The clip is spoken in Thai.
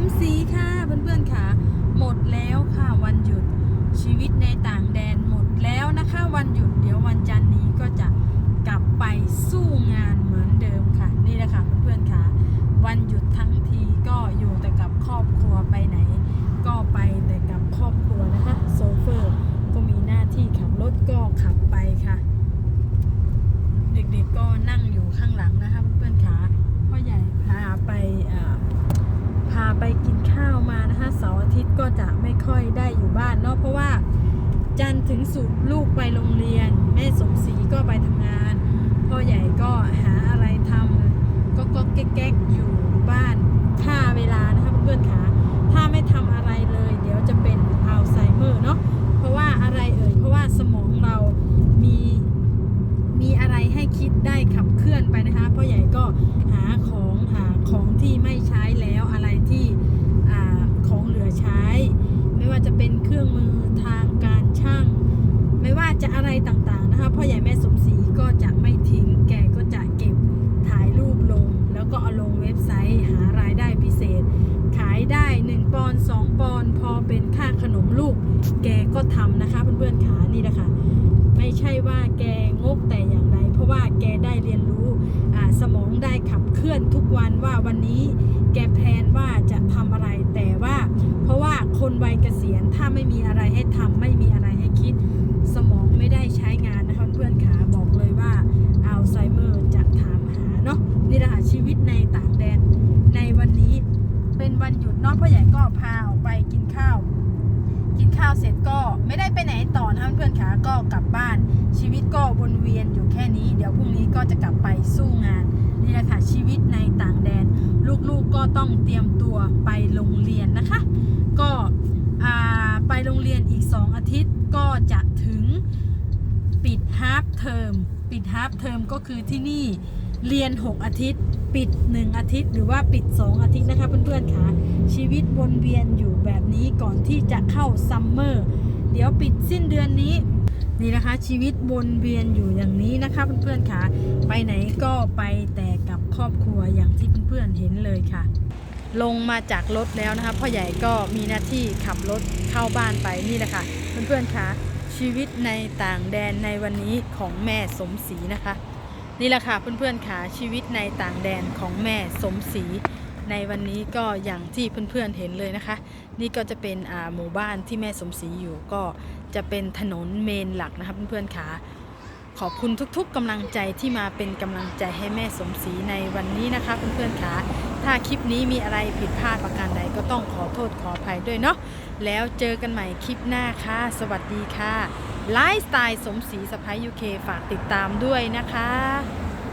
มศรีค่ะเพื่อนๆค่ะ หมดแล้วค่ะวันหยุดชีวิตในต่างแดนหมดแล้วนะคะ วันหยุดเดี๋ยววันจันทร์นี้ก็จะกลับไปสู้งานเหมือนเดิมค่ะ นี่แหละค่ะเพื่อนๆค่ะ วันหยุดทั้งทีก็อยู่แต่กับครอบครัวไปไหน ก็ไปแต่กับครอบครัวนะคะโซเฟอร์ก็มีหน้าที่ขับรถก็ขับไปค่ะ เด็กๆก็นั่งอยู่ข้างหลังนะคะเพื่อนๆค่ะพ่อใหญ่พาไปเอ่อพาไปกินข้าวมานะคะเสาร์อาทิตย์ ก็จะไม่ค่อยได้อยู่บ้านเนาะเพราะว่าจันถึงศุกร์ลูกไปโรงเรียน แม่สมศรีก็ไปทำงานพ่อใหญ่ก็หาอะไรทำก็ก็แก๊กอยู่บ้านค่าเวลานะคะเพื่อนๆค่ะถ้าไม่ทำอะไรเลย เดี๋ยวจะเป็นอัลไซเมอร์เนาะเพราะว่าอะไรเอ่ยเพราะว่าสมองเรามีมีอะไรให้คิดได้ขับเคลื่อนไปนะคะพ่อใหญ่ก็หาของหาของที่ไม่ใช้แล้วอะไรที่อาของเหลือใช้ ไม่ว่าจะเป็นเครื่องมือทางการช่าง ไม่ว่าจะอะไร ต่างๆนะคะพ่อใหญ่แม่สมศรีก็จะไม่ทิ้งแกก็จะเก็บถ่ายรูปลง แล้วก็เอาลงเว็บไซต์หารายได้พิเศษ ขายได้ 1 ปอนด์2ปอนด์พอเป็นค่าขนมลูก แกก็ทำนะคะเพื่อนๆขานี่นะคะไม่ใช่ว่าแกงกแต่อย่างใดเพราะว่าแกได้เรียนรู้สมองได้ขับเคลื่อนทุกวันว่าวันนี้แกแพลนว่าจะทำอะไรแต่ว่า เพราะว่าคนวัยเกษียณถ้าไม่มีอะไรให้ทำไม่มีอะไรให้คิด นี่แหละค่ะชีวิตในต่างแดนในวันนี้เป็นวันหยุดเนอกพ่อใหญ่ก็พาออกไปกินข้าว กินข้าวเสร็จก็ไม่ได้ไปไหนต่อนะเพื่อนขาก็กลับบ้าน ชีวิตก็วนเวียนอยู่แค่นี้ เดี๋ยวพรุ่งนี้ก็จะกลับไปสู้งานนี่แหละค่ะชีวิตในต่างแดน ลูกๆก็ต้องเตรียมตัวไปโรงเรียนนะคะ ก็ไปโรงเรียนอีก 2 อาทิตย์ก็จะถึงปิดฮาร์ฟเทอมปิดฮาร์ฟเทอมก็คือที่นี่ เรียน 6 อาทิตย์ ปิด 1 อาทิตย์ หรือว่าปิด 2 อาทิตย์นะคะเพื่อนๆค่ะชีวิตวนเวียนอยู่แบบนี้ก่อนที่จะเข้าซัมเมอร์เดี๋ยวปิดสิ้นเดือนนี้นี่นะคะ ชีวิตวนเวียนอยู่อย่างนี้นะคะเพื่อนๆค่ะ ไปไหนก็ไปแต่กับครอบครัวอย่างที่เพื่อนๆเห็นเลยค่ะ ลงมาจากรถแล้วนะคะพ่อใหญ่ก็มีหน้าที่ขับรถเข้าบ้านไปนี่แหละค่ะเพื่อนๆคะชีวิตในต่างแดนในวันนี้ของแม่สมศรีนะคะ นี่แหละค่ะเพื่อนๆค่ะชีวิตในต่างแดนของแม่สมศรีในวันนี้ก็อย่างที่เพื่อนๆเห็นเลยนะคะ นี่ก็จะเป็นหมู่บ้านที่แม่สมศรีอยู่ก็จะเป็นถนนเมนหลักนะคะเพื่อนๆค่ะขอบคุณทุกๆกำลังใจที่มาเป็นกำลังใจให้แม่สมศรีในวันนี้นะคะ เพื่อนๆค่ะถ้าคลิปนี้มีอะไรผิดพลาดประการใดก็ต้องขอโทษขออภัยด้วยเนาะแล้วเจอกันใหม่คลิปหน้าค่ะ สวัสดีค่ะ ไลฟ์สไตล์สมศรีสะพ้ายยูเคฝากติดตามด้วยนะคะ